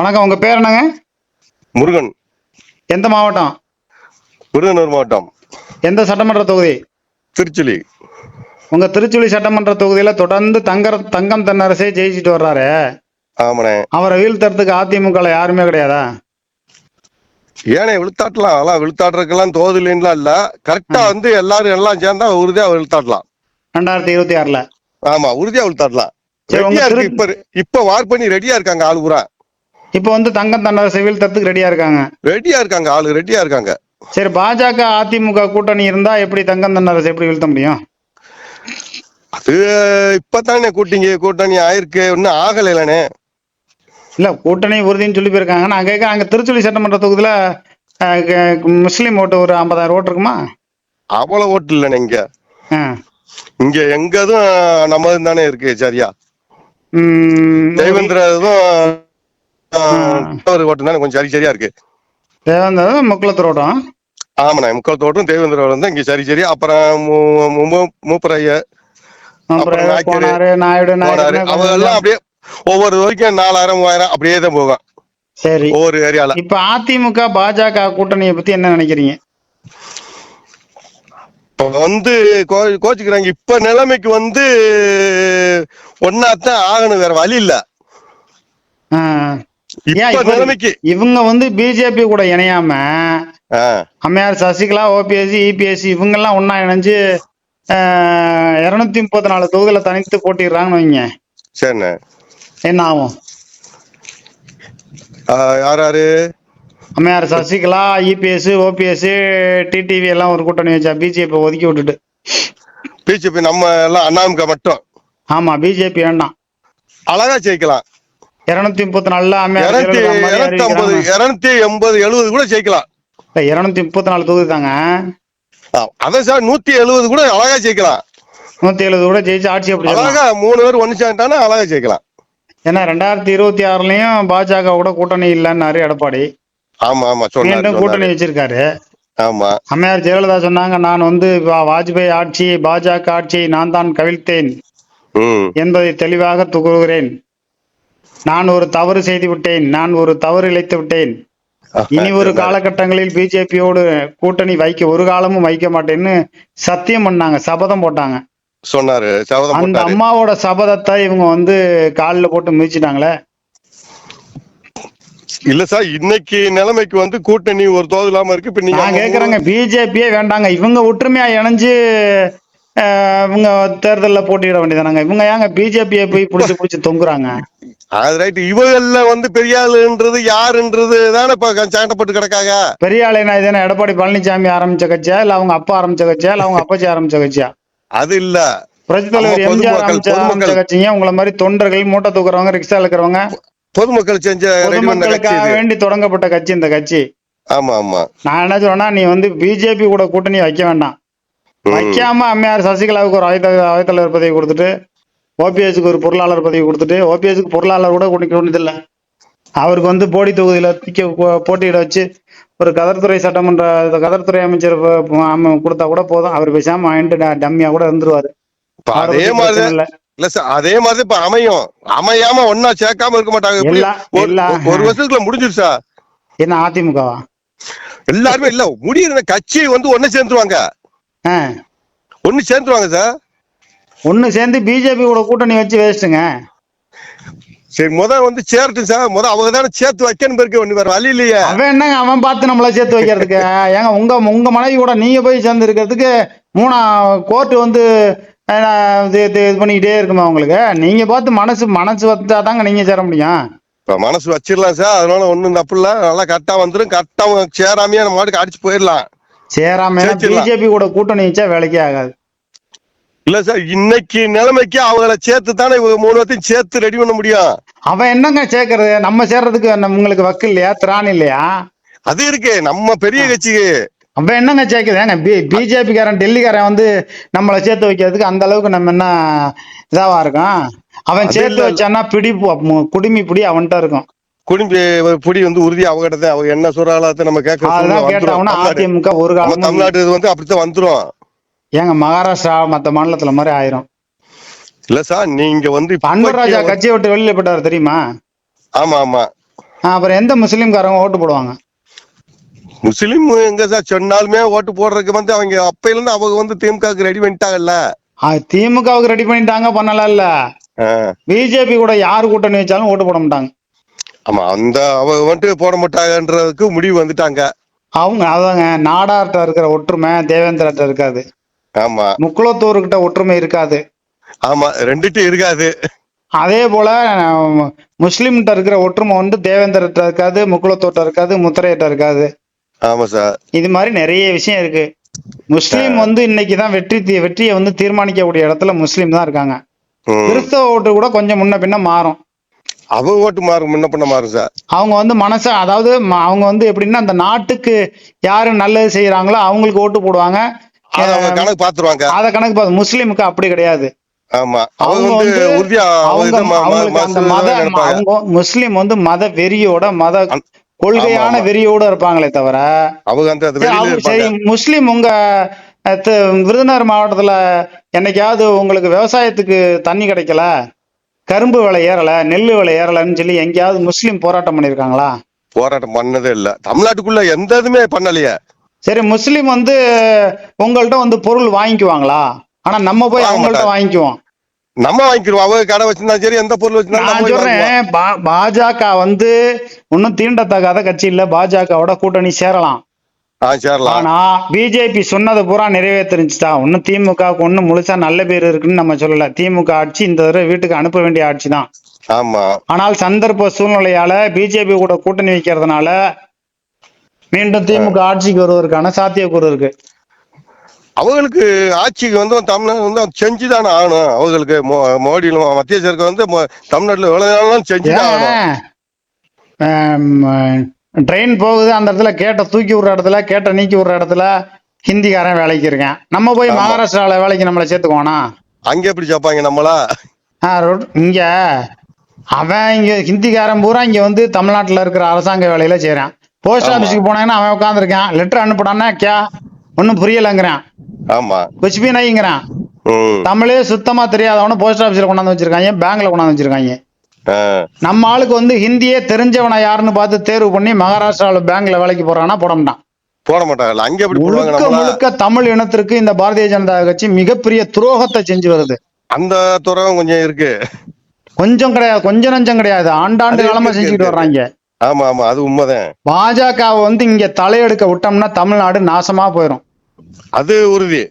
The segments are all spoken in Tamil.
வணக்கம் உங்க பேர் என்னங்க? முருகன். எந்த மாவட்டம்? விருதுநகர் மாவட்டம். எந்த சட்டமன்ற தொகுதி? திருச்சுலி. உங்க திருச்சுழி சட்டமன்ற தொகுதியில தொடர்ந்து தங்கர தங்கம் தென்னரசே ஜெயிச்சிட்டு வர்றாரு. ஆமாண்ணே. அவரை வீழ்த்தறதுக்கு அதிமுக யாருமே கிடையாதா? ஏனே விழுத்தாட்டலாம். அதெல்லாம் விழுத்தாட்டுறதுக்கெல்லாம் தோதுலின்லாம் இல்ல. கரெக்டா வந்து எல்லாரும் எல்லாம் சேர்ந்தா உறுதியா விழுத்தாட்டலாம். ரெண்டாயிரத்தி இருபத்தி ஆறுல. ஆமா உறுதியா விழுத்தாட்டலாம். ரெடியா இருக்கு இப்ப இப்ப வார் பண்ணி ரெடியா இருக்காங்க ஆளு பூரா. இப்போ வந்து தங்கம் தென்னரசை வீழ்த்தறதுக்கு ரெடியா இருக்காங்க. ரெடியா இருக்காங்க ஆளு ரெடியா இருக்காங்க. சரி பாஜக அதிமுக கூட்டணி இருந்தா எப்படி தங்கம் தென்னரசை எப்படி வீழ்த்த முடியும்? அது இப்பதானே கூட்டிங்க கூட்டணி ஆயிருக்கு. இன்னும் ஆகல இல்லனே. இல்ல கூட்டணி உறுதின்னு சொல்லி போயிருக்காங்க. நான் கேட்க அங்க திருச்சுழி சட்டமன்ற தொகுதியில முஸ்லீம் ஓட்டு ஒரு ஐம்பதாயிரம் ஓட்டு இருக்குமா? அவ்வளவு ஓட்டு இல்லனே இங்க. இங்க எங்கதும் நம்மது தானே இருக்கு சரியா? தேவேந்திரதும் ஒரு ஓட்டு தானே கொஞ்சம் சரி சரியா இருக்கு. தேவேந்திர முக்குளத்தூர் ஓட்டம். ஆமாண்ணே முக்கால் தோட்டம் தேவேந்திர வந்து இங்க சரி சரி. அப்புறம் மூப்பரைய எல்லாம் அப்படியே ஒவ்வொரு வரைக்கும் நாலாயிரம் மூவாயிரம் அப்படியே தான் போகும் சரி. ஒவ்வொரு ஏரியால. இப்ப அதிமுக பாஜக கூட்டணியை பத்தி என்ன நினைக்கிறீங்க? இப்ப வந்து கோச்சுக்கிறாங்க. இப்ப நிலைமைக்கு வந்து ஒன்னாத்தான் ஆகணும் வேற வழி இல்ல. இவங்க வந்து பிஜேபி கூட இணையாம அம்மையார் சசிகலா ஓபிஎஸ் இபிஎஸ் இவங்க எல்லாம் ஒன்னா இணைஞ்சு இருநூத்தி முப்பத்தி நாலு தொகுதியில தனித்து போட்டிடுறாங்கன்னு வைங்க. சரிண்ணே. என்ன ஆகும்? யார் யாரு? அம்மையார் சசிகலா இபிஎஸ் ஓபிஎஸ் டிடிவி எல்லாம் ஒரு கூட்டணி வச்சா பிஜேபி ஒதுக்கி விட்டுட்டு. பிஜேபி நம்ம எல்லாம் அண்ணாமுக மட்டும். ஆமா பிஜேபி வேண்டாம். அழகா ஜெயிக்கலாம். இருநூத்தி முப்பத்தி நாலுல இருநூத்தி எண்பது எழுபது கூட ஜெயிக்கலாம். இருநூத்தி முப்பத்தி நாலு தொகுதி தாங்க. அதான் சார் நூத்தி எழுபது கூட அழகா ஜெயிக்கலாம். நூத்தி எழுபது கூட ஜெயிச்சு ஆட்சி அப்படி அழகா மூணு பேர் ஒண்ணு சேர்ந்தானா அழகா ஜெயிக்கலாம். ஏன்னா ரெண்டாயிரத்தி இருபத்தி ஆறுலயும் பாஜக கூட கூட்டணி இல்லைன்னாரு எடப்பாடி. ஆமா ஆமா சொன்னாரு மீண்டும் கூட்டணி. வச்சிருக்காரு. ஆமா. அம்மையார் ஜெயலலிதா சொன்னாங்க நான் வந்து வாஜ்பாய் ஆட்சி பாஜக ஆட்சியை நான் தான் கவிழ்த்தேன் என்பதை தெளிவாக கூறுகிறேன் நான் ஒரு தவறு செய்து விட்டேன் நான் ஒரு தவறு இழைத்து விட்டேன். இனி ஒரு காலகட்டங்களில் பிஜேபியோடு கூட்டணி வைக்க ஒரு காலமும் வைக்க மாட்டேன்னு சத்தியம் பண்ணாங்க சபதம் போட்டாங்க. சொன்னாரு சபதம் அந்த அம்மாவோட சபதத்தை இவங்க வந்து காலில் போட்டு மிதிச்சிட்டாங்களே. இல்ல சார் இன்னைக்கு நிலைமைக்கு வந்து கூட்டணி ஒரு தோது இல்லாம இருக்கு இப்ப நீங்க நான் கேக்குறேங்க பிஜேபியே வேண்டாங்க இவங்க ஒற்றுமையா இணைஞ்சு இவங்க தேர்தல்ல போட்டியிட வேண்டியதானங்க இவங்க ஏங்க பிஜேபியை போய் புடிச்சு புடிச்சு தொங்குறாங்க? அது ரைட் இவங்கெல்ல வந்து பெரிய ஆளுன்றது யாருன்றது தானே இப்ப சாண்டப்பட்டு கிடக்காங்க? பெரிய ஆளுனா இதுனா எடப்பாடி பழனிசாமி ஆரம்பிச்ச கட்சியா இல்ல அவங்க அப்பா ஆரம்பிச்ச கட்சியா இல்ல அவங்க அப்பச்சி ஆரம்பிச்ச கட்சியா? அது இல்ல. புரட்சி தலைவர் எம்ஜிஆர் ஆரம்பிச்ச ஆரம்பிச்ச. கட்சிங்க உங்களை மாதிரி தொண்டர்கள் மூட்டை தூக்குறவங்க ரிக்ஷா இருக்கிறவங்க பொதுமக்கள் செஞ்ச பொதுமக்களுக்காக வேண்டி தொடங்கப்பட்ட கட்சி இந்த கட்சி. ஆமா ஆமா. நான் என்ன சொல்றேன்னா நீ வந்து பிஜேபி கூட கூட்டணி வைக்க வேண்டாம். வைக்காம அம்மையார் சசிகலாவுக்கு ஒரு அவைத்த அவைத்தலைவர் பதவி கொடுத்துட்டு ஓபிஎஸ்க்கு ஒரு பொருளாளர் பதவி கொடுத்துட்டு ஓபிஎஸ்க்கு பொருளாளர் கூட கொடுக்க வேண்டியதில்லை அவருக்கு வந்து போடி தொகுதியில திக்க போ- போட்டியிட வச்சு ஒரு கதர்துறை சட்டமன்ற கதர்துறை அமைச்சர் கொடுத்தா கூட போதும். அவர் பேசாம வாங்கிட்டு டம்மியா கூட இருந்துருவாரு. அதே மாதிரி இல்ல. இல்ல சார் அதே மாதிரி இப்ப அமையும். அமையாம ஒன்னா சேர்க்காம இருக்க மாட்டாங்க. ஒரு- வருஷத்துக்குள்ள முடிஞ்சிருச்சா? என்ன அதிமுகவா? எல்லாருமே இல்ல முடியிற கட்சி வந்து ஒண்ணு சேர்ந்துருவாங்க. ஆ. ஒண்ணு சேர்ந்துருவாங்க சார் ஒண்ணு சேர்ந்து பிஜேபி கூட கூட்டணி வச்சு வேஸ்ட்டுங்க. சரி முத வந்து சேரட்டும் சார் முத அவங்க தானே சேர்த்து வைக்கணும் இருக்கு ஒண்ணு வேற வழி இல்லையே. அவன் என்னங்க அவன் பார்த்து நம்மள சேர்த்து வைக்கிறதுக்கு? ஏங்க உங்க உங்க மனைவி கூட நீங்க போய் சேர்ந்து இருக்கிறதுக்கு மூணா கோர்ட் வந்து இது இது பண்ணிக்கிட்டே இருக்குமா உங்களுக்கு? நீங்க பார்த்து மனசு மனசு வந்தா தாங்க நீங்க சேர முடியும். இப்ப மனசு வச்சிடலாம் சார் அதனால ஒண்ணும் தப்பு இல்ல. நல்லா கரெக்டா வந்துரும். கரெக்டா சேராமையே நம்ம மாட்டுக்கு அடிச்சு போயிடலாம். சேராம. பிஜேபி கூட கூட்டணி வச்சா வேலைக்கே ஆகாது. இல்ல சார் இன்னைக்கு நிலைமைக்கு அவங்கள சேர்த்து தானே இவங்க மூணு பேர்த்தையும் சேர்த்து ரெடி பண்ண முடியும்? அவன் என்னங்க சேர்க்கறது? நம்ம சேர்றதுக்கு உங்களுக்கு வக்கு இல்லையா? திராணி இல்லையா? அது இருக்கு நம்ம பெரிய கட்சிக்கு. அவன் என்னங்க சேர்க்குது? ஏங்க பி பிஜேபிக்காரன் டெல்லிக்காரன் வந்து நம்மளை சேர்த்து வைக்கிறதுக்கு அந்த அளவுக்கு நம்ம என்ன இதாவா இருக்கோம்? அவன் சேர்த்து. வச்சான்னா பிடி குடுமி பிடி அவன்கிட்ட இருக்கும். குடும்பி புடி வந்து உறுதி அவங்ககிட்ட தான் அவங்க என்ன சொல்றாங்களோ நம்ம கேட்க அதெல்லாம் கேட்டவனா அதிமுக ஒரு காலம் தமிழ்நாடு இது வந்து அப்படித்தான் வந்துரும். ஏங்க மகாராஷ்டிரா மத்த மாநிலத்துல மாதிரி ஆயிரும். இல்ல சார் நீங்க வந்து இப்ப அன்வர் ராஜா இப்போதைக்கு கட்சியை விட்டு வெளியில போட்டாரு தெரியுமா? ஆமா ஆமா. அப்புறம் எந்த முஸ்லீம்காரங்க ஓட்டு போடுவாங்க? முஸ்லீம் எங்க சார் சொன்னாலுமே ஓட்டு போடுறதுக்கு வந்து அவங்க அப்பையில இருந்து அவங்க வந்து திமுகவுக்கு ரெடி பண்ணிட்டாங்கல்ல. திமுகவுக்கு ரெடி பண்ணிட்டாங்க பண்ணல இல்ல. பிஜேபி கூட யார் கூட்டணி வச்சாலும் ஓட்டு போட மாட்டாங்க. ஆமா அந்த அவங்க வந்துட்டு போட மாட்டாங்கன்றதுக்கு முடிவு வந்துட்டாங்க. அவங்க அதாங்க நாடார்ட்ட இருக்கிற ஒற்றுமை தேவேந்திரட்ட இருக்காது. ஆமா. முக்குளத்தூர்கிட்ட ஒற்றுமை இருக்காது. ஆமா ரெண்டுட்டும் இருக்காது. அதே போல முஸ்லிம்கிட்ட இருக்கிற ஒற்றுமை வந்து தேவேந்திரட்ட இருக்காது முக்குளத்தூர்ட்ட இருக்காது முத்திரையிட்ட இருக்காது. ஆமா சார். இது மாதிரி நிறைய விஷயம் இருக்கு. முஸ்லீம் வந்து இன்னைக்கு தான் வெற்றி வெற்றியை வந்து தீர்மானிக்கக்கூடிய இடத்துல முஸ்லீம் தான் இருக்காங்க. கிறிஸ்தவ ஓட்டு கூட கொஞ்சம் முன்ன பின்ன மாறும். அவங்க ஓட்டு மாறும் முன்ன பண்ண மாறும் சார். அவங்க வந்து மனச அதாவது அவங்க வந்து எப்படின்னா அந்த நாட்டுக்கு யாரு நல்லது செய்யறாங்களோ அவங்களுக்கு ஓட்டு போடுவாங்க. கணக்கு பாத்துருவாங்க அத கணக்கு பார்த்து முஸ்லீமுக்கு அப்படி கிடையாது. ஆமா. அவங்க வந்து உறுதியா அவங்களுக்கு அந்த மத முஸ்லீம் வந்து மத வெறியோட மத கொள்கையான. வெறியோட இருப்பாங்களே தவிர அவங்க அந்த சரி, முஸ்லீம் உங்க விருதுநகர் மாவட்டத்துல என்னைக்காவது உங்களுக்கு விவசாயத்துக்கு தண்ணி கிடைக்கல? கரும்பு விலை ஏறல நெல்லு விலை ஏறலன்னு சொல்லி எங்கேயாவது முஸ்லீம் போராட்டம் பண்ணிருக்காங்களா? போராட்டம் பண்ணதே இல்ல. தமிழ்நாட்டுக்குள்ள எந்த இதுமே பண்ணலையே. சரி முஸ்லீம் வந்து உங்கள்ட்ட வந்து பொருள் வாங்கிக்குவாங்களா? ஆனா நம்ம போய் வாங்க அவங்கள்ட்ட. வாங்கிக்குவோம். நம்ம வாங்கிக்கிறோம் அவங்க கடை வச்சிருந்தா சரி எந்த பொருள் வச்சிருந்தாலும். சொல்றேன் பா- பாஜக வந்து இன்னும் தீண்டத்தகாத கட்சி இல்ல. பாஜகவோட கூட்டணி சேரலாம். ஆனா பிஜேபி சொன்னதை பூரா நிறைவேற்றிருச்சுட்டா இன்னும் திமுக ஒன்னும் முழுசா நல்ல பேர் இருக்குன்னு நம்ம சொல்லல. திமுக ஆட்சி இந்த தடவை வீட்டுக்கு அனுப்ப வேண்டிய ஆட்சி தான் ஆமா. ஆனால் சந்தர்ப்ப சூழ்நிலையால பிஜேபி கூட கூட்டணி வைக்கிறதுனால மீண்டும் திமுக ஆட்சிக்கு வருவதற்கான சாத்தியக்கூறு இருக்கு. அவங்களுக்கு ஆட்சிக்கு வந்து தமிழ்நாடு வந்து செஞ்சுதானே ஆகணும். அவங்களுக்கு மோடியிலும் மத்திய சரக்கு வந்து தமிழ்நாட்டுல எவ்வளவு நாளும் செஞ்சுதான் ஆகணும். ட்ரெயின் போகுது அந்த இடத்துல கேட்ட தூக்கி விடுற இடத்துல கேட்ட நீக்கி விடுற இடத்துல ஹிந்திக்காரன் வேலைக்கு இருக்கேன். நம்ம போய். மகாராஷ்டிரால வேலைக்கு நம்மளை சேர்த்துக்குவானா? அங்க எப்படி சேர்ப்பாங்க நம்மளா? இங்க அவன் இங்க ஹிந்திக்காரன் பூரா இங்க வந்து தமிழ்நாட்டுல இருக்கிற அரசாங்க வேலையில செய்றான். போஸ்ட். ஆபீஸ்க்கு போனேன்னா அவன் உட்காந்துருக்கான் லெட்டர் அனுப்புடான்னா கே ஒன்னும் புரியலங்கிறான். ஆமா. குச்பி நைங்கிறான். தமிழே சுத்தமா தெரியாதவன போஸ்ட் ஆபீஸ்ல கொண்டாந்து வச்சிருக்காங்க. பேங்க்ல கொண்டாந்து வச்சிருக்காங்க. நம்ம ஆளுக்கு வந்து ஹிந்தியே தெரிஞ்சவனை யாருன்னு பார்த்து தேர்வு பண்ணி மகாராஷ்டிராவில் பேங்க்ல வேலைக்கு போறானா போட மாட்டான். போட மாட்டாங்கல்ல அங்க முழுக்க முழுக்க தமிழ் இனத்திற்கு இந்த பாரதிய ஜனதா கட்சி மிகப்பெரிய துரோகத்தை செஞ்சு வருது. அந்த துறவும் கொஞ்சம் இருக்கு. கொஞ்சம் கிடையாது கொஞ்சம் நஞ்சம் கிடையாது. ஆண்டாண்டு காலமா செஞ்சுட்டு. வர்றாங்க. ஆமா ஆமா அது உண்மைதான். பாஜகவை வந்து இங்க தலையெடுக்க விட்டோம்னா தமிழ்நாடு நாசமா போயிடும் அது உறுதி.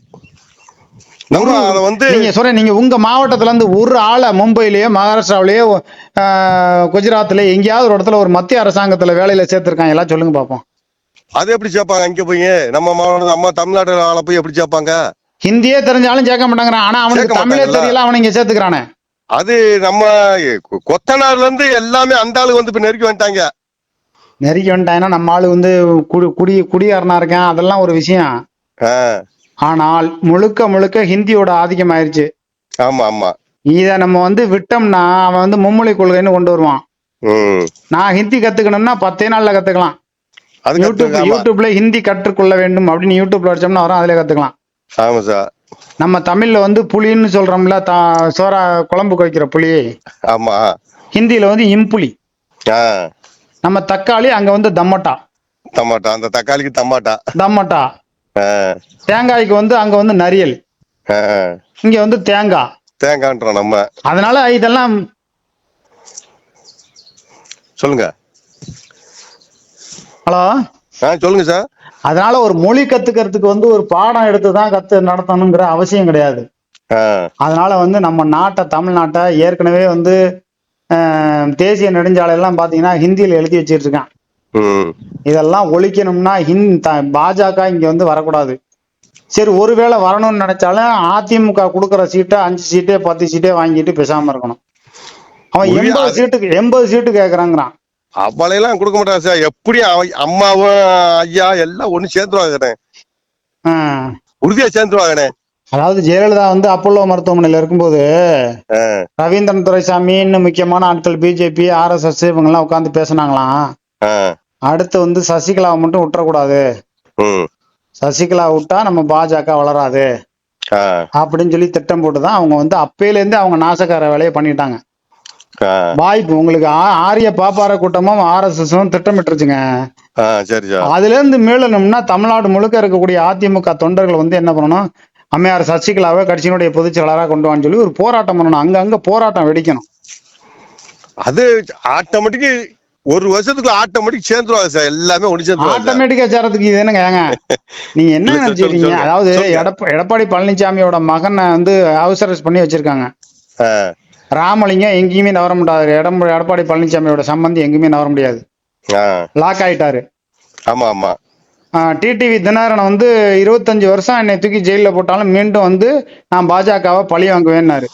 நம்ம அதை வந்து நீங்க சொல்ற நீங்க உங்க மாவட்டத்துல இருந்து ஒரு ஆளை மும்பையிலயோ மகாராஷ்டிராவிலயோ ஆஹ், குஜராத்ல எங்கேயாவது ஒரு இடத்துல ஒரு மத்திய அரசாங்கத்துல வேலையில சேர்த்திருக்காங்க. எல்லாம் சொல்லுங்க பாப்போம். அது எப்படி சேர்ப்பாங்க? அங்க போய் நம்ம மாவட்டம் நம்ம தமிழ்நாட்டுல ஆளை போய் எப்படி சேர்ப்பாங்க? ஹிந்தியே தெரிஞ்சாலும் சேர்க்க மாட்டாங்கிறான். ஆனா அவனுக்கு தமிழே. தெரியல அவனை இங்க சேர்த்துக்கிறானே. அது நம்ம கொத்தனார்ல இருந்து எல்லாமே அந்த ஆளு வந்து இப்ப நெருக்கி வந்துட்டாங்க. நெருக்கி வந்துட்டாங்கன்னா நம்ம ஆளு வந்து குடி குடி குடியாரனா இருக்கான். அதெல்லாம் ஒரு விஷயம். ஆனால் முழுக்க முழுக்க ஹிந்தியோட ஆதிக்கம் ஆயிருச்சு. ஆமா ஆமா. இத நம்ம வந்து விட்டோம்னா அவன் வந்து மும்மொழி கொள்கைன்னு கொண்டு வருவான். நான் ஹிந்தி கத்துக்கணும்னா பத்தே நாள்ல கத்துக்கலாம். அது யூடியூப் யூடியூப்ல ஹிந்தி கற்றுக்கொள்ள வேண்டும் அப்படின்னு யூடியூப்ல அடிச்சோம்னா வரும் அதுல கத்துக்கலாம். ஆமா சார். நம்ம தமிழ்ல வந்து புளின்னு சொல்றோம்ல சோறா குழம்புக்கு வைக்கிற புளி ஆமா. ஹிந்தியில வந்து இம்புளி ஆ. நம்ம தக்காளி அங்க வந்து தம்மட்டா. டமாட்டா அந்த தக்காளிக்கு தம்மட்டா. ஆ, தேங்காய்க்கு வந்து அங்க வந்து நரியல். இங்க வந்து தேங்காய் தேங்காய்ன்றோம் நம்ம. அதனால இதெல்லாம் சொல்லுங்க. ஹலோ. சொல்லுங்க சார். அதனால ஒரு மொழி கத்துக்கிறதுக்கு வந்து ஒரு பாடம் எடுத்து தான் கத்து நடத்தணுங்கிற அவசியம் கிடையாது. அதனால வந்து நம்ம நாட்டை தமிழ்நாட்டை ஏற்கனவே வந்து தேசிய நெடுஞ்சாலையெல்லாம் பாத்தீங்கன்னா ஹிந்தியில எழுதி வச்சிட்டு இருக்கான். இதெல்லாம் ஒழிக்கணும்னா த- பாஜக இங்க வந்து வரக்கூடாது. சரி ஒருவேளை வரணும்னு நினைச்சாலும் அதிமுக கொடுக்குற சீட்டை அஞ்சு சீட்டே பத்து சீட்டே வாங்கிட்டு பேசாம இருக்கணும். அவன் எண்பது சீட்டுக்கு எண்பது சீட்டு கேக்குறாங்கிறான். அவளையெல்லாம் கொடுக்க மாட்டாங்க சார். எப்படி அம்மாவும் ஐயா எல்லாம் ஒண்ணு சேர்ந்துருவாங்கண்ணே. உறுதியா சேர்ந்துருவாங்கண்ணே. அதாவது ஜெயலலிதா வந்து அப்போலோ மருத்துவமனையில இருக்கும்போது ரவீந்திரன் துரைசாமி இன்னும் முக்கியமான ஆட்கள் பிஜேபி ஆர்எஸ்எஸ் இவங்கெல்லாம் உட்காந்து பேசுனாங்களாம். அடுத்து வந்து சசிகலாவை மட்டும் விட்டுறக்கூடாது. சசிகலா விட்டா நம்ம பாஜக வளராது. அப்படின்னு சொல்லி திட்டம் போட்டு தான் அவங்க வந்து அப்பையிலேருந்து அவங்க நாசக்கார வேலையை பண்ணிட்டாங்க. வாய்ப்பு உங்களுக்கு ஆரிய பாப்பார கூட்டமும் ஆர்எஸ்எஸும் திட்டமிட்டுருச்சுங்க. ஆ, சரி சார். அதுல இருந்து மீளணும்னா தமிழ்நாடு முழுக்க இருக்கக்கூடிய அதிமுக தொண்டர்கள் வந்து என்ன பண்ணணும்? அம்மையார் சசிகலாவை கட்சியினுடைய பொதுச் செயலாளராக கொண்டு வான்னு சொல்லி ஒரு போராட்டம் பண்ணணும். அங்க அங்க போராட்டம் வெடிக்கணும். அது ஆட்டோமேட்டிக் ஒரு வருஷத்துக்குள்ள ஆட்டோமேட்டிக் சேர்ந்துருவாங்க சார். எல்லாமே ஒண்ணு சேர்ந்துருவாங்க சார். ஆட்டோமேட்டிக்கா சேரத்துக்கு இது என்னங்க ஏங்க? நீங்க என்ன நினைச்சிருக்கீங்க. அதாவது எடப்பாடி பழனிசாமியோட மகனை வந்து அரெஸ்ட் பண்ணி வச்சிருக்காங்க. ராமலிங்கம் எங்கேயுமே நவர முடியாது எடம் எடப்பாடி பழனிசாமியோட சம்பந்தி எங்கேயுமே நவர முடியாது. லாக் ஆயிட்டாரு. ஆமா ஆமா. டிடிவி தினகரன் வந்து இருபத்தஞ்சு வருஷம் என்னை தூக்கி ஜெயில போட்டாலும் மீண்டும் வந்து நான் பாஜகவை பழி வாங்குவேன்னாரு.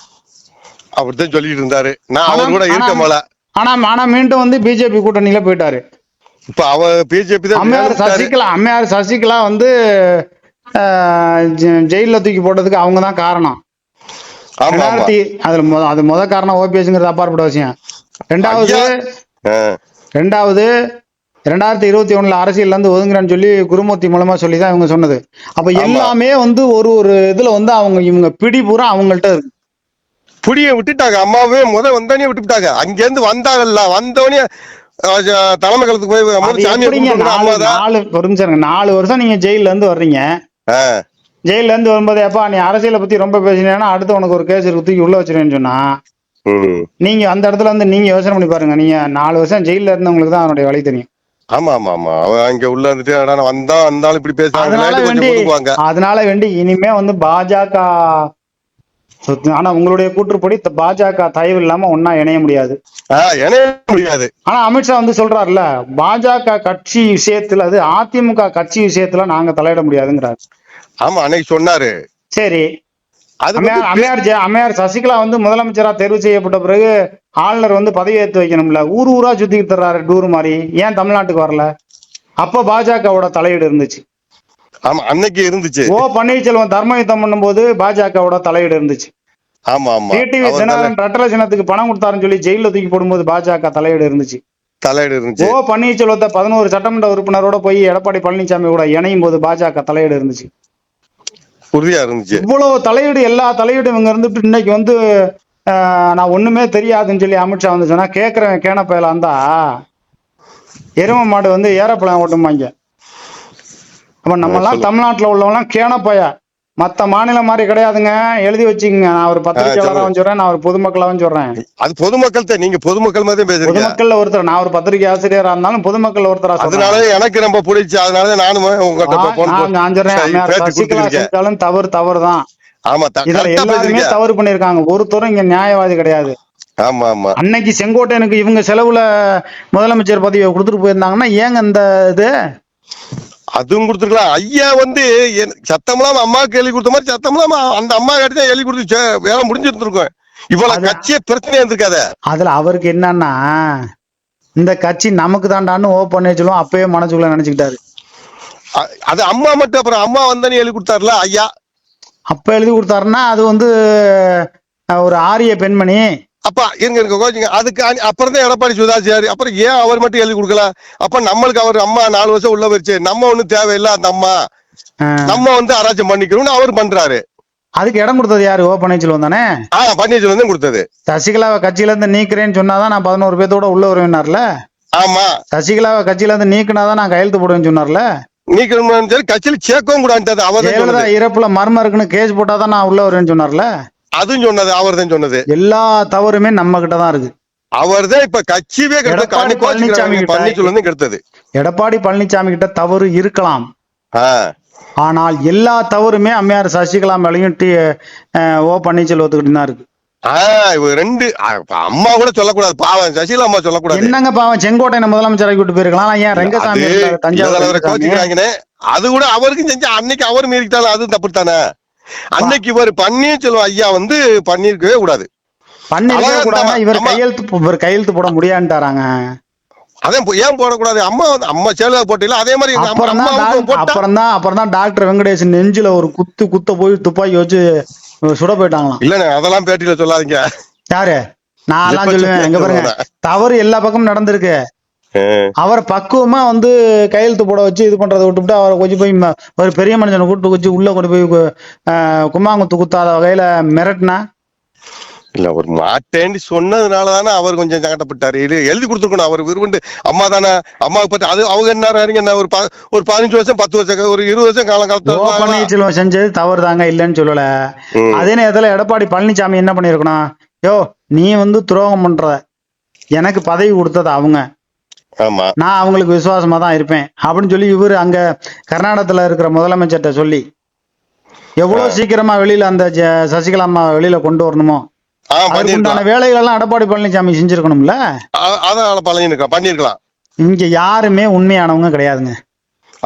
அப்படித்தான் சொல்லிட்டு இருந்தாரு. நான் அவர் கூட இருக்க போல ஆனா ஆனா மீண்டும் வந்து பிஜேபி கூட்டணியில போயிட்டாரு. இப்ப அவ பிஜேபி தான் அம்மையார். சசிகலா அம்மையார் சசிகலா வந்து ஆஹ், ஜெ- ஜெயில்ல தூக்கி போட்டதுக்கு அவங்க தான் காரணம். ரெண்டாயிரத்தி அதுல அது முத காரணம் ஓபிஎஸ்ங்கிறது அப்பாற்பட்ட விஷயம். ரெண்டாவது ரெண்டாவது ரெண்டாயிரத்தி இருபத்தி ஒண்ணுல அரசியல்ல இருந்து ஒதுங்குறேன்னு சொல்லி குருமூர்த்தி மூலமா சொல்லி தான் இவங்க சொன்னது. அப்ப. எல்லாமே வந்து ஒரு ஒரு இதுல வந்து அவங்க இவங்க பிடி பூரா அவங்கள்ட்ட இருக்கு. புடிய விட்டுட்டாங்க. அம்மாவே முத வந்தோடனே விட்டுட்டாங்க அங்க இருந்து வந்தாங்கல்ல வந்தோடனே தலைமை களத்துக்கு போய் கும்பிட்டு நாலு வருஷம் நீங்க ஜெயில்ல இருந்து வர்றீங்க. ஆ, ஜெயில்ல இருந்து வரும்போது எப்பா நீ அரசியலை பத்தி ரொம்ப பேசினேன்னா அடுத்து உனக்கு ஒரு கேஸ் இருக்கு. தூக்கி உள்ள வச்சிருவேன்னு சொன்னா. நீங்க அந்த இடத்துல வந்து நீங்க யோசனை பண்ணி பாருங்க. நீங்க நாலு வருஷம் ஜெயில்ல இருந்தவங்களுக்கு தான் அதனுடைய வழி தெரியும். ஆமா ஆமா ஆமா. அவ அங்க உள்ள நான் வந்தா வந்தாலும் இப்படி அதனால பேசுறாங்க வேண்டி ஒதுக்குவாங்க அதனால வேண்டி இனிமே வந்து பாஜக ஆனா உங்களுடைய கூற்றுப்படி பாஜக தயவு இல்லாம ஒன்னா இணைய முடியாது. இணைய முடியாது. ஆனா அமித்ஷா வந்து சொல்றாருல்ல பாஜக கட்சி விஷயத்துல அது அதிமுக கட்சி விஷயத்துல நாங்க தலையிட முடியாதுங்கிறாரு. ஆமா அன்னைக்கு சொன்னாரு. சரி. அது அம்மையார் அம்மையார் சசிகலா வந்து முதலமைச்சரா தேர்வு செய்யப்பட்ட பிறகு ஆளுநர் வந்து பதவி ஏத்து வைக்கணும்ல. ஊர் ஊரா சுத்திட்டு தர்றாரு டூர் மாதிரி. ஏன் தமிழ்நாட்டுக்கு வரல? அப்ப பாஜகவோட தலையீடு இருந்துச்சு. ஆமா அன்னைக்கு இருந்துச்சு. ஓ பன்னீர்செல்வம் தர்ம யுத்தம் பண்ணும்போது பாஜகவோட தலையீடு இருந்துச்சு. ஆமா ஆமா. டிடிவி தினகரன் ரெட்டல சின்னத்துக்கு பணம் கொடுத்தாருன்னு சொல்லி ஜெயில தூக்கி போடும்போது பாஜக தலையீடு இருந்துச்சு. தலையீடு இருந்துச்சு. ஓ பன்னீர்செல்வத்தை பதினோரு சட்டமன்ற உறுப்பினரோட போய் எடப்பாடி பழனிசாமி கூட இணையும் போது பாஜக தலையீடு இருந்துச்சு. உறுதியா இருந்துச்சு. இவ்வளவு தலையீடு எல்லா தலையீடும் இவங்க இருந்துட்டு இன்னைக்கு வந்து நான் ஒண்ணுமே தெரியாதுன்னு சொல்லி அமித்ஷா வந்து சொன்னா கேக்குறவன் கேன பயலா இருந்தா எரும மாடு வந்து ஏரோப்ளேன் ஓட்டுமாங்க. அப்ப நம்ம எல்லாம் தமிழ்நாட்டுல உள்ளவங்கலாம் கேன பய மத்த மாநிலம் மாதிரி கிடையாதுங்க. எழுதி வச்சுக்கங்க. நான் ஒரு பத்திரிகையாளராகவும் சொல்றேன். நான் ஒரு பொதுமக்களாகவும் சொல்றேன். அது பொதுமக்கள் தான் நீங்க பொதுமக்கள் மாதிரி பேசுறீங்க. பொதுமக்கள்ல ஒருத்தர் நான் ஒரு பத்திரிகை ஆசிரியரா இருந்தாலும் பொதுமக்கள் ஒருத்தரா அதனால எனக்கு ரொம்ப பிடிச்சு. அதனால நானும் உங்ககிட்ட நான் சொல்றேன் தவறு தவறு தான் ஆமா இதுல எல்லாருமே தவறு பண்ணிருக்காங்க ஒருத்தரும் இங்க நியாயவாதி கிடையாது. ஆமா ஆமா. அன்னைக்கு செங்கோட்டையனுக்கு இவங்க செலவுல முதலமைச்சர் பதவியை கொடுத்துட்டு போயிருந்தாங்கன்னா ஏங்க இந்த இது? அதுவும் கொடுத்துருக்கலாம் ஐயா வந்து சத்தமில்லாம அம்மாவுக்கு எழுதி கொடுத்த மாதிரி சத்தமில்லாம அந்த அம்மா கிட்ட தான் எழுதி கொடுத்து வேலை முடிஞ்சிருந்திருக்கும். இவ்வளவு கட்சியே பிரச்சனையா இருந்திருக்காத. அதுல அவருக்கு என்னன்னா இந்த கட்சி நமக்கு தாண்டான்னு ஓ பன்னீர்செல்வம் அப்பயே மனசுக்குள்ள நினைச்சுக்கிட்டாரு. அது அம்மா மட்டும் அப்புறம் அம்மா வந்தனே எழுதி கொடுத்தாருல ஐயா? அப்ப எழுதி கொடுத்தாருன்னா அது வந்து ஒரு ஆரிய பெண்மணி அப்ப இருங்க இருங்க கோச்சிங்க. அதுக்கு அப்புறம் தான் எடப்பாடி சுதாச்சியாரு அப்புறம் ஏன் அவர் மட்டும் எழுதி கொடுக்கல? அப்ப நம்மளுக்கு அவர் அம்மா நாலு வருஷம் உள்ள வச்சு நம்ம ஒண்ணும் தேவையில்ல அந்த அம்மா. நம்ம வந்து அராஜம் பண்ணிக்கணும்னு அவர் பண்றாரு. அதுக்கு இடம் கொடுத்தது யாரு? ஓ பன்னீர்செல்வம் தானே? ஆ பன்னீர்செல்வம் தான் கொடுத்தது. சசிகலாவை கட்சியில இருந்து நீக்கிறேன்னு சொன்னாதான் நான் பதினோரு பேர்த்தோட உள்ள வருவேனார்ல ஆமா. சசிகலாவை கட்சியில இருந்து நீக்கினாதான் நான் கையெழுத்து போடுவேன்னு சொன்னார்ல? நீக்கணும்னு சொல்லி கட்சியில சேர்க்கவும் கூடாது அவர் இறப்புல மர்மம் இருக்குன்னு கேஸ் போட்டாதான் நான் உள்ள வருவேன்னு சொன்னார்ல? அதுவும் சொன்னது அவர் தான் சொன்னது. எல்லா தவறுமே நம்ம கிட்ட தான் இருக்கு. அவர் தான் இப்ப கெடுத்து எடப்பாடி பழனிசாமி தான் கெடுத்தது. எடப்பாடி பழனிசாமி கிட்ட தவறு இருக்கலாம். ஆனால் எல்லா தவறுமே அம்மையார் சசிகலா மேலையும் டி ஓ பன்னீர்செல்வத்துக்கிட்ட தான் இருக்கு. ரெண்டு அம்மா கூட சொல்லக்கூடாது. பாவம் சசிகலா அம்மா சொல்லக்கூடாது. என்னங்க பாவம்? செங்கோட்டையனை முதலமைச்சராக்கி விட்டு போயிருக்கலாம். ஏன் ரெங்கசாமி தஞ்சாவூர் அது கூட அவருக்கும் செஞ்சு அன்னைக்கு அவர் மீறிக்கிட்டாலும் அது தப்பு தானே அன்னைக்கு இவர் பன்னீர்செல்வம் ஐயா வந்து பண்ணிருக்கவே கூடாது. இவர். கையெழுத்து இவர் கையெழுத்து போட முடியான்ட்டாராங்க. அதான் ஏன் போடக்கூடாது? அம்மா வந்து அம்மா சேலை போட்டில அதே மாதிரி அப்புறம் தான் அப்புறம் தான் டாக்டர் வெங்கடேஷ் நெஞ்சில ஒரு குத்து குத்த போய் துப்பாக்கி வச்சு சுட போயிட்டாங்களாம். இல்லண்ணே அதெல்லாம் பேட்டியில சொல்லாதீங்க. யாரு? நான் எல்லாம் சொல்லுவேன். எங்க பாருங்க. தவறு எல்லா பக்கமும் நடந்திருக்கு. அவர் பக்குவமா வந்து கையெழுத்து போட வச்சு இது பண்றதை விட்டுவிட்டு அவரை கொஞ்சம் போய் ஒரு பெரிய மனுஷனை கூட்டு வச்சு உள்ள கொண்டு போய் கும்மாங்குத்து குத்தாத வகையில மிரட்டினா? இல்ல ஒரு மாட்டேன்னு சொன்னதுனால தானே அவர் கொஞ்சம் சங்கடப்பட்டாரு. இது எழுதி கொடுத்துருக்கணும். அவர் விரும்பு அம்மா தானே அம்மாவை பத்தி அது அவங்க என்ன என்ன ஒரு ஒரு பதினஞ்சு வருஷம் பத்து வருஷம் ஒரு இருபது வருஷம் காலம் காலத்துல செஞ்சது தவறு தாங்க இல்லைன்னு சொல்லல. அதே நேரத்துல எடப்பாடி பழனிசாமி என்ன பண்ணிருக்கணும் யோ நீ வந்து துரோகம் பண்ற எனக்கு பதவி கொடுத்தது அவங்க. நான் அவங்களுக்கு விசுவாசமா தான் இருப்பேன். அப்படின்னு சொல்லி இவர் அங்க கர்நாடகத்துல இருக்கிற முதலமைச்சர்கிட்ட சொல்லி எவ்வளவு சீக்கிரமா வெளியில அந்த சசிகலா அம்மா வெளியில கொண்டு வரணுமோ? வேலைகள் எல்லாம் எடப்பாடி பழனிசாமி செஞ்சிருக்கணும்ல? அதான் பண்ணிருக்கலாம் இங்க யாருமே உண்மையானவங்க கிடையாதுங்க.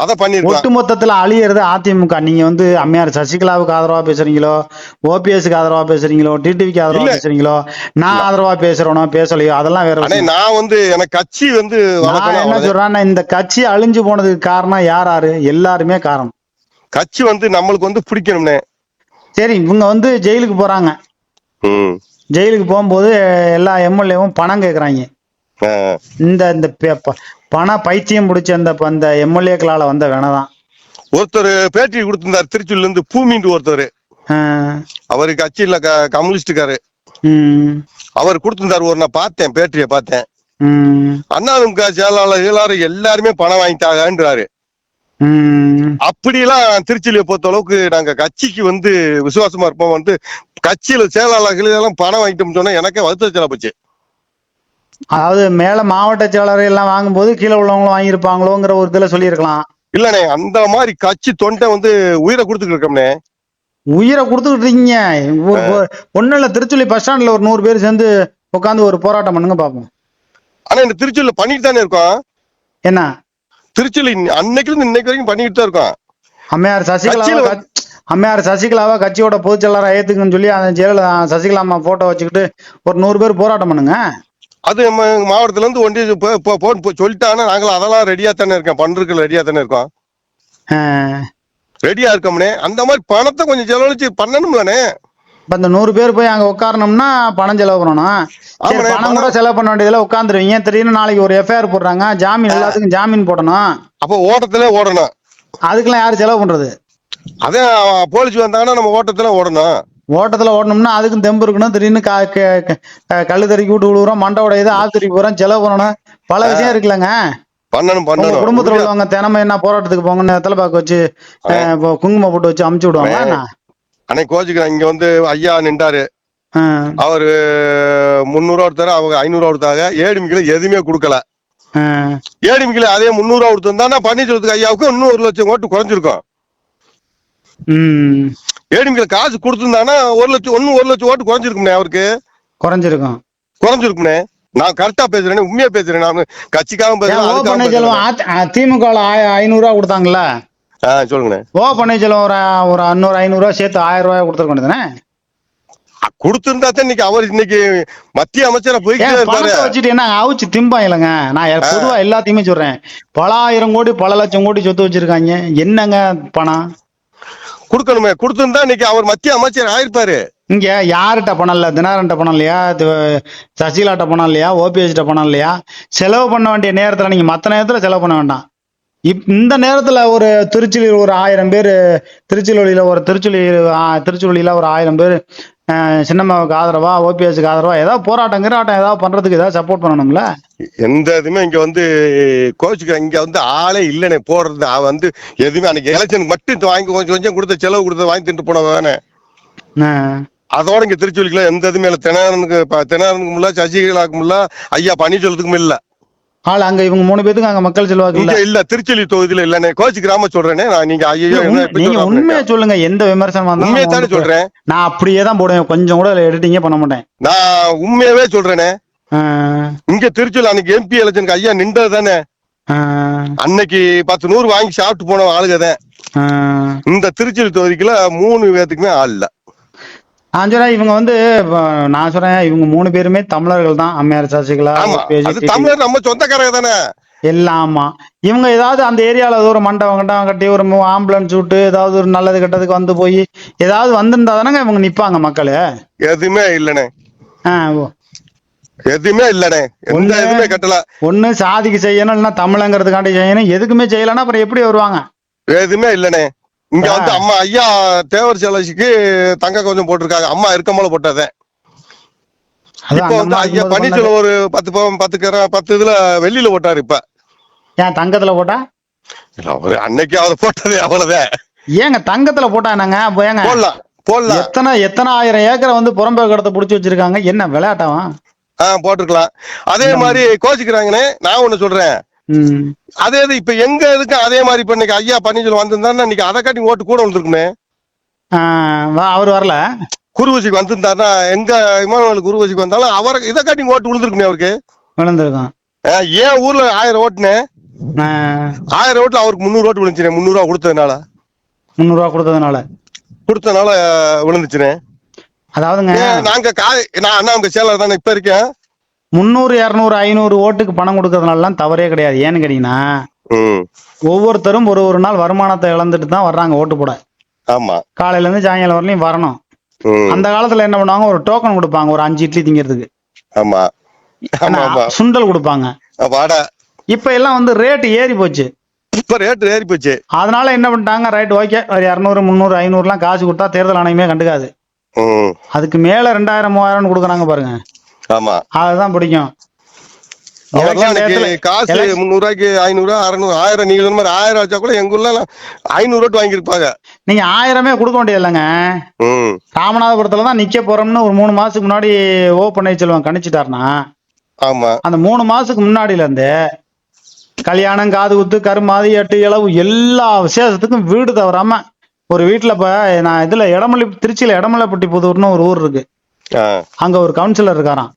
அதை பண்ணிருக்கலாம் ஒட்டு மொத்தத்துல அழியறது அதிமுக. நீங்க வந்து அம்மையார் சசிகலாவுக்கு ஆதரவா பேசுறீங்களோ ஓபிஎஸ்க்கு ஆதரவா பேசுறீங்களோ டிடிவிக்கு ஆதரவா. பேசுறீங்களோ நான் ஆதரவா பேசுறேனோ பேசலையோ அதெல்லாம் வேற. நான் வந்து எனக்கு கட்சி வந்து நான் என்ன. சொல்றேன்னா இந்த கட்சி அழிஞ்சு போனதுக்கு காரணம் யார் யாரு? எல்லாருமே காரணம். கட்சி வந்து நம்மளுக்கு வந்து பிடிக்கணும்னே. சரி இவங்க வந்து ஜெயிலுக்கு போறாங்க. ஜெயிலுக்கு போகும்போது எல்லா எம்எல்ஏவும் பணம் கேக்குறாங்க. இந்த இந்த ப- ப- பண பைத்தியம் பிடிச்ச அந்த அந்த எம்எல்ஏக்களால வந்த வேணதான் ஒருத்தர் பேட்டி கொடுத்திருந்தார் திருச்சியில இருந்து பூமின்ட்டு ஒருத்தர் அவரு கட்சியில கம்யூனிஸ்டுக்காரு. அவர் கொடுத்திருந்தாரு ஒரு நான் பார்த்தேன் பேட்டியை பார்த்தேன். அண்ணாதிமுக செயலாளர் எல்லாரும் எல்லாருமே பணம் வாங்கிட்டாங்கன்றாரு. அப்படிலாம் திருச்சியில பொறுத்த அளவுக்கு நாங்க கட்சிக்கு வந்து விசுவாசமா இருப்போம் வந்து கட்சியில செயலாளர்கள் எல்லாம் பணம் வாங்கிட்டோம்னு சொன்னா எனக்கே வருத்தச்சலா போச்சு. அதாவது மேல மாவட்ட செயலாளர் எல்லாம் வாங்கும்போது கீழே உள்ளவங்களும் வாங்கியிருப்பாங்களோங்கிற ஒரு இதுல சொல்லியிருக்கலாம். இல்லண்ணே அந்த மாதிரி கட்சி தொண்டை வந்து உயிரை கொடுத்துட்டு இருக்கோம்னே உயிரை கொடுத்துக்கிட்டு இருக்கீங்க ஒன்னும் இல்ல திருச்சுழி பஸ் ஸ்டாண்ட்ல ஒரு நூறு பேர் சேர்ந்து உட்காந்து ஒரு போராட்டம் பண்ணுங்க பாப்போம். ஆனா இந்த திருச்சியில பண்ணிட்டு தானே இருக்கோம்? என்ன? திருச்சியில அன்னைக்கு இருந்து இன்னைக்கு வரைக்கும் பண்ணிட்டு தான் இருக்கோம். அம்மையார் கட்சி- அம்மையார் சசிகலாவை கட்சியோட பொதுச் செயலாளர் ஏத்துக்குன்னு சொல்லி அந்த ஜெயலலிதா சசிகலா அம்மா போட்டோ வச்சுக்கிட்டு ஒரு நூறு பேர் போராட்டம் பண்ணுங்க. அது நம்ம மாவட்டத்துல இருந்து ஒண்டி போ- போ- போன்னு போ- சொல்லிட்டாங்கன்னா நாங்களும் அதெல்லாம் ரெடியா தானே இருக்கோம். பண்றதுக்கு ரெடியா தானே இருக்கோம். ஆஹ் ரெடியா இருக்கோம்னே. அந்த மாதிரி பணத்தை கொஞ்சம் செலவழிச்சு பண்ணணும்லண்ணே இப்ப இந்த நூறு பேர் போய் அங்க உட்காரணும்னா பணம் செலவு பண்ணணும் பணம் கூட. செலவு பண்ண வேண்டியதுல உட்காந்துருவீங்க. திடீர்னு நாளைக்கு ஒரு எஃப்ஐஆர் போடுறாங்க. ஜாமீன் எல்லாத்துக்கும் ஜாமீன் போடணும். அப்போ ஓட்டத்திலே ஓடணும். அதுக்கெல்லாம் யாரு செலவு பண்றது? அதான் போலீஸ் வந்தாங்கன்னா நம்ம ஓட்டத்துல ஓடணும். ஓட்டத்துல ஓடணும்னா அதுக்கும் தெம்பு இருக்கணும். திடீர்னு கா கல்லு தறிக்கி விட்டு விழுவுறோம். மண்டை உடையுது ஆத்துறிக்கு போறோம். செலவு பண்ணணும். பல விஷயம் இருக்குல்லங்க. பண்ணணும் பண்ணணும். குடும்பத்துல உள்ளவங்க தினமும் என்ன போராட்டத்துக்கு போங்கன்னு வெத்தலை பாக்கு வச்சு குங்குமம் போட்டு வச்சு அமுச்சு விடுவாங்க? அன்னைக்கு கோச்சுக்கிறேன் இங்க வந்து ஐயா நின்றாரு. அவரு முந்நூறுவா கொடுத்தாரு. அவங்க ஐநூறுவா கொடுத்தாங்க. ஏடிமிக்கல எதுவுமே கொடுக்கல. ஏடிமிக்கல அதே முந்நூறுவா கொடுத்திருந்தா பன்னீர்செல்வத்துக்கு ஐயாவுக்கு இன்னும் ஒரு லட்சம் ஓட்டு குறைஞ்சிருக்கும். ம் ஏடிமிக்கல காசு கொடுத்திருந்தானா ஒரு லட்சம் ஒன்னும் ஒரு லட்சம் ஓட்டு குறைஞ்சிருக்கும்னே அவருக்கு? குறைஞ்சிருக்கும். குறைஞ்சிருக்கும்னே? நான் கரெக்டா பேசுறேன் உண்மையா பேசுறேன் நான் கட்சிக்காக பேசுறேன் திமுக ஐநூறு ரூபா கொடுத்தாங்கல்ல? ஆ சொல்லுங்கண்ணே. ஓ பன்னீர்செல்வம் ஒரு ஒரு அன்னூறு ஐநூறு ரூபா சேர்த்து ஆயிரம் ரூபாய் கொடுத்துருக்க வேண்டியதுதானே? கொடுத்திருந்தா தான் இன்னைக்கு அவர் இன்னைக்கு மத்திய அமைச்சரா போய்கிட்டே பணத்தை வச்சுட்டு என்ன அவுச்சு திம்பா இல்லைங்க? நான் பொதுவா எல்லாத்தையுமே சொல்றேன். பல ஆயிரம் கோடி பல லட்சம் கோடி சொத்து வச்சிருக்காங்க. என்னங்க பணம்? கொடுக்கணுமே. கொடுத்துருந்தா இன்னைக்கு அவர் மத்திய அமைச்சர் ஆயிருப்பாரு. இங்க யார்கிட்ட பணம் இல்லை? தினாரன்ட்ட பணம் இல்லையா? சசிகலாட்ட பணம் இல்லையா? ஓபிஎஸ்கிட்ட பணம் இல்லையா? செலவு பண்ண வேண்டிய நேரத்தில் நீங்கள் மற்ற நேரத்தில் செலவு பண்ண வேண்டாம். இப் இந்த நேரத்தில் ஒரு திருச்சியில் ஒரு ஆயிரம் பேர் திருச்சிலுளியில ஒரு திருச்சுழி திருச்சுழியில ஒரு ஆயிரம் பேர் சின்னம்மாவுக்கு ஆதரவா ஓபிஎஸ்க்கு ஆதரவா ஏதாவது போராட்டம் கிராட்டம் ஏதாவது பண்றதுக்கு ஏதாவது சப்போர்ட் பண்ணணும்ல? எந்த இதுவுமே இங்க வந்து கோச்சுக்க இங்க வந்து ஆளே இல்லனே போடுறது அவன் வந்து எதுவுமே அன்னைக்கு எலெக்ஷனுக்கு மட்டும் வாங்கி கொஞ்சம் கொஞ்சம் கொடுத்த செலவு கொடுத்த வாங்கி தின்ட்டு போனவன் அதோட இங்க திருச்சொலிக்கல எந்த இதுவுமே இல்ல. திணறனுக்கு திணறனுக்கும் இல்ல சசிகலாக்கும் இல்ல ஐயா பன்னீர்செல்வத்துக்கும் இல்ல. ஆள் அங்க இவங்க மூணு பேத்துக்கு அங்க மக்கள் செல்வாக்கு இல்ல. இல்ல திருச்செலி தொகுதியில இல்லனே கோச்சு கிராம சொல்றேனே நான் நீங்க ஐயோ நீங்க? உண்மையை சொல்லுங்க எந்த விமர்சனம் வந்தாலும் உண்மையை தானே சொல்றேன். நான் அப்படியே தான் போடுவேன். கொஞ்சம் கூட எடிட்டிங்கே பண்ண மாட்டேன். நான் உண்மையாவே சொல்றேனே. இங்க திருச்சொலி அன்னைக்கு எம்பி எலெக்ஷனுக்கு ஐயா நின்றது தானே. அன்னைக்கு பத்து நூறு வாங்கி சாப்பிட்டு போன ஆளுங்க தான். அஹ். இந்த திருச்செலி தொகுதிக்குள்ள மூணு பேத்துக்குமே ஆள் இல்ல. சொல்றேன் இவங்க வந்து நான் சொல்றேன் இவங்க மூணு பேருமே தமிழர்கள் தான் அம்மையார் சசிகலா தமிழர் நம்ம சொந்தக்காரங்க தானே. எல்லாம். ஆமா இவங்க ஏதாவது அந்த ஏரியால ஏதோ ஒரு மண்டபம் கண்டவன் கட்டி ஒரு ஆம்புலன்ஸ் விட்டு ஏதாவது ஒரு நல்லது கெட்டதுக்கு வந்து போய் ஏதாவது வந்திருந்தா தானங்க இவங்க நிப்பாங்க மக்களு? எதுவுமே இல்லனே. எதுவுமே இல்லனே. ஒண்ணு- எதுவுமே கட்டல. ஒண்ணு சாதிக்கு செய்யணும் இல்லைன்னா தமிழங்கிறதுக்காண்டி செய்யணும் எதுக்குமே செய்யலைன்னா அப்புறம் எப்படி வருவாங்க? எதுவுமே இல்லனே. இங்க வந்து அம்மா ஐயா தேவர் செலசிக்கு தங்க கொஞ்சம் போட்டிருக்காங்க. அம்மா இருக்கமல போட்டதே. இப்ப வந்து ஐயா பன்னீர்செல்வம் ஒரு பத்து பவன் பத்து கர பத்து இதுல வெள்ளியில போட்டாரு இப்ப. ஏன் தங்கத்துல போட்டா? இல்ல, அவரு அன்னைக்கு அவர் போட்டது அவ்வளவுதான். ஏங்க தங்கத்துல போட்டா என்னங்க? அப்ப ஏங்க போடலாம் போடலாம். எத்தனை எத்தனை ஆயிரம் ஏக்கரை வந்து புறம்பே கடத்தை புடிச்சு வச்சிருக்காங்க? என்ன விளையாட்டாவா? ஆ போட்டுருக்கலாம். அதே மாதிரி? கோச்சிக்கிறாங்கன்னு நான் ஒண்ணு சொல்றேன். அதே இது இப்ப எங்க இதுக்கு அதே மாதிரி இப்ப இன்னைக்கு ஐயா பன்னீர்செல்வம் வந்திருந்தாருன்னா இன்னைக்கு அதை காட்டி ஓட்டு கூட வந்திருக்குமே. அவர் வரல? குருவசிக்கு வந்திருந்தாருன்னா எங்க இமானுவல் குருவசிக்கு வந்தாலும் அவரை இதை காட்டி ஓட்டு விழுந்திருக்குமே அவருக்கு. விழுந்திருக்கான் ஆ, ஏன் ஊர்ல ஆயிரம் ஓட்டுனே? ஆயிரம் ஓட்டுல அவருக்கு முந்நூறு ஓட்டு விழுந்துச்சுனே முந்நூறு ரூபா கொடுத்ததுனால. முந்நூறு ரூபா கொடுத்ததுனால. கொடுத்ததுனால விழுந்துச்சுனே. அதாவதுங்க நாங்க காய் நான் அண்ணா உங்க சேலர் தானே இப்ப இருக்கேன். முந்நூறு இரநூறு ஐநூறு ஓட்டுக்கு பணம் கொடுக்கறதுனாலலாம் தவறே கிடையாது. ஏன்னு கேட்டீங்கன்னா ஒவ்வொருத்தரும் ஒரு ஒரு நாள் வருமானத்தை இழந்துட்டு தான் வர்றாங்க ஓட்டு போட. ஆமா. காலையில இருந்து சாயங்காலம் வரலையும் வரணும். அந்த காலத்துல என்ன பண்ணுவாங்க? ஒரு டோக்கன் கொடுப்பாங்க. ஒரு அஞ்சு இட்லி திங்கிறதுக்கு. ஆமா. சுண்டல் கொடுப்பாங்க. இப்ப எல்லாம் வந்து ரேட் ஏறி போச்சு. இப்ப ரேட் ஏறி போச்சு. அதனால என்ன பண்ணிட்டாங்க? ரைட் ஓகே ஒரு இரநூறு முந்நூறு ஐநூறுலாம் காசு கொடுத்தா தேர்தல் ஆணையமே கண்டுக்காது. அதுக்கு மேல ரெண்டாயிரம் மூவாயிரம் கொடுக்குறாங்க பாருங்க. ஆமா. அதுதான் பிடிக்கும். காசு முந்நூறு ரூபாய்க்கு ஐநூறு அறுநூறு ஆயிரம் நீங்க சொன்ன மாதிரி ஆயிரம் வச்சா கூட எங்க ஊர்ல ஐநூறு ரோட்டு வாங்கியிருப்பாங்க. நீங்க ஆயிரமே கொடுக்க வேண்டியது இல்லைங்க ராமநாதபுரத்துல தான் நிக்க போறோம்னு ஒரு மூணு மாசத்துக்கு முன்னாடி ஓ பன்னீர்செல்வம் கணிச்சிட்டாருன்னா ஆமா. அந்த மூணு மாசத்துக்கு முன்னாடில இருந்து கல்யாணம் காது குத்து கருமாதி எட்டு இளவு எல்லா விசேஷத்துக்கும் வீடு தவறாம ஒரு வீட்டுல இப்ப நான் இதுல இடமல்லி திருச்சியில இடமலைப்பட்டி புதூர்னு ஒரு ஊர் இருக்கு. அங்க ஒரு கவுன்சிலர் இருக்காராம்.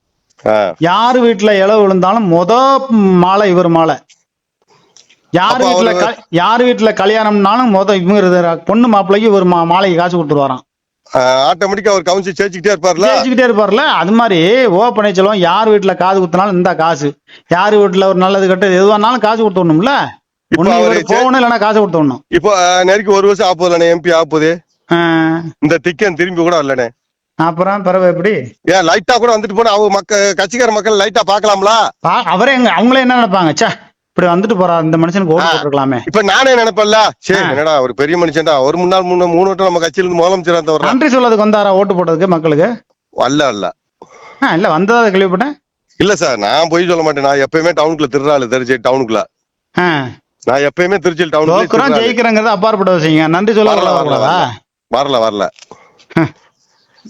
யார் வீட்டுல இளவு விழுந்தாலும் மொத மாலை இவர் மாலை. யார் வீட்டுல யார் வீட்டுல கல்யாணம்னாலும் மொத இவங்க. பொண்ணு மாப்பிள்ளைக்கு இவர் மா- மாலைக்கு காசு கொடுத்துருவாராம். ஆட்டோமேட்டிக்கா அவர் கவுன்சில் சேர்த்துக்கிட்டே இருப்பார்ல? பேசிக்கிட்டே இருப்பார்ல. அது மாதிரி ஓ பன்னீர்செல்வம் யார் வீட்டுல காது குத்தினாலும் இந்த காசு. யார் வீட்டுல ஒரு நல்லது கெட்டது எதுவானாலும் காசு கொடுத்துடணும்ல. போகணும் இல்லைன்னா காசு கொடுத்துடணும். இப்போ நெருக்கி ஒரு வருஷம் ஆப்போதுலண்ணே எம்பி ஆப்போது இந்த திக்கன் திரும்பி கூட வரலண்ணே. அப்புறம் பிறகு எப்படி? ஏன் லைட்டா கூட வந்துட்டு போனா அவங்க மக்கள் கட்சிக்கார மக்கள் லைட்டா பாக்கலாம்ல அவரே எங்க அவங்களே என்ன நினைப்பாங்க? ச்சே இப்படி வந்துட்டு போறா இந்த மனுஷனுக்கு ஓட்டு போட்டுருக்கலாமே. இப்ப நானே நினைப்பேன்ல. சரி என்னடா ஒரு பெரிய மனுஷன்டா ஒரு முன்னாள் மூணு மூணு வட்டம் நம்ம கட்சியில இருந்து முதலமைச்சரா தவறா நன்றி சொல்லதுக்கு வந்தாரா ஓட்டு போட்டதுக்கு மக்களுக்கு? அல்ல அல்ல. இல்ல வந்ததா கேள்விப்பட்டேன். இல்ல சார் நான் போய் சொல்ல மாட்டேன். நான் எப்பயுமே டவுனுக்குள்ள திருறாள் திருச்சி டவுனுக்குள்ள நான் எப்பயுமே திருச்சியில் டவுனுக்குள்ள ஜெயிக்கிறோங்கிறது அப்பாற்பட்ட விஷயங்க. நன்றி சொல்ல வரல, வரல, வரல.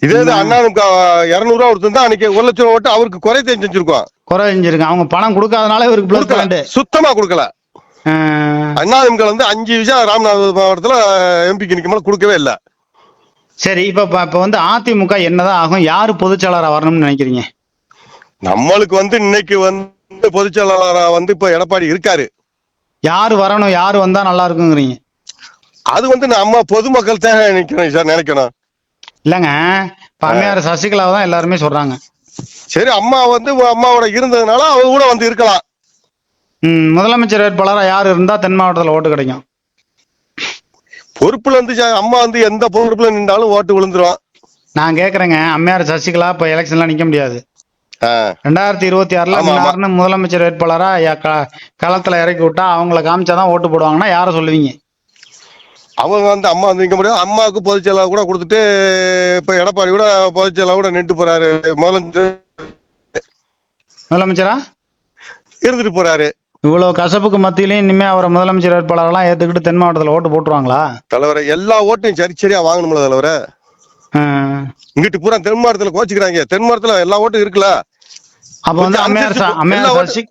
இதே இது அண்ணாவுக்கு இருநூறு ரூபா கொடுத்திருந்தா அன்னைக்கு ஒரு லட்சம் ஓட்டு அவருக்கு குறை செஞ்சிருக்கோம் குறை செஞ்சிருங்க அவங்க பணம் கொடுக்காதனால இவருக்கு பிளஸ் பாயிண்ட் சுத்தமா கொடுக்கல. அண்ணாதிமுக வந்து அஞ்சு விஷயம் ராமநாதபுரம் மாவட்டத்துல எம்பிக்கு நிக்கும்போது கொடுக்கவே இல்ல. சரி இப்ப இப்ப- வந்து அதிமுக என்னதான் ஆகும்? யாரு பொதுச்செயலாளரா வரணும்னு நினைக்கிறீங்க? நம்மளுக்கு வந்து இன்னைக்கு வந்து பொதுச் செயலாளரா வந்து இப்ப எடப்பாடி இருக்காரு. யாரு வரணும் யாரு வந்தா நல்லா இருக்குங்கிறீங்க? அது வந்து நம்ம பொதுமக்கள் தான் நினைக்கணும் சார் நினைக்கணும். இல்லங்க. இப்ப அம்மையார் சசிகலாவை தான் எல்லாருமே சொல்றாங்க. சரி அம்மா வந்து அம்மாவோட இருந்ததுனால அவங்க கூட வந்து இருக்கலாம். ம், முதலமைச்சர் வேட்பாளரா யாரு இருந்தா தென் மாவட்டத்துல ஓட்டு கிடைக்கும். பொறுப்புல இருந்து அம்மா வந்து எந்த பொறுப்புல நின்றாலும் ஓட்டு விழுந்துரும். நான் கேக்குறேங்க. அம்மையார் சசிகலா இப்ப எலெக்ஷன்ல நிக்க முடியாது. ரெண்டாயிரத்தி இருபத்தி ஆறுல முதலமைச்சர் வேட்பாளரா களத்துல இறக்கி விட்டா அவங்கள காமிச்சாதான் ஓட்டு போடுவாங்கன்னா யார சொல்லுவீங்க? அவங்க வந்து அம்மா வந்து நிக்க முடியாது. அம்மாவுக்கு பொதுச் செயலாளர் கூட கொடுத்துட்டு இப்ப எடப்பாடி கூட பொதுச் செயலாளர் கூட நின்று போறாரு. முதலமைச்சர் முதலமைச்சரா? இருந்துட்டு போறாரு. இவ்வளவு கசப்புக்கு மத்தியிலயும் இனிமே அவரை முதலமைச்சர் வேட்பாளரெல்லாம் ஏத்துக்கிட்டு தென் மாவட்டத்துல ஓட்டு போட்டுருவாங்களா? தலைவரை எல்லா ஓட்டையும் சரி சரியா வாங்கணும்ல தலைவரை. இங்கிட்டு பூரா தென் மாவட்டத்துல கோச்சிக்கிறாங்க. தென் மாவட்டத்துல எல்லா ஓட்டும் இருக்குல்ல. அப்ப வந்து அம்மையார் ச- அம்மையார் சசி.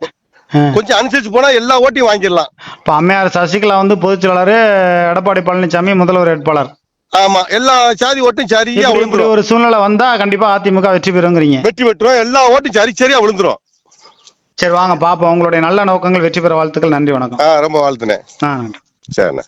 கொஞ்சம் அனுசரிச்சு போனா எல்லா ஓட்டையும் வாங்கிடலாம். இப்ப அம்மையார் சசிகலா வந்து பொதுச் செயலாளர் எடப்பாடி பழனிசாமி முதல்வர் வேட்பாளர். ஆமா எல்லா சாதி ஓட்டும் சரியா விழுந்துரும். ஒரு சூழ்நிலை வந்தா கண்டிப்பா அதிமுக வெற்றி பெறுங்கிறீங்க. வெற்றி பெற்றுரும். எல்லா ஓட்டும் சரி சரியா விழுந்துரும். சரி வாங்க பாப்போம். உங்களுடைய நல்ல நோக்கங்கள் வெற்றி பெற வாழ்த்துக்கள். நன்றி வணக்கம். ரொம்ப வாழ்த்துனேன். சரிண்ணே.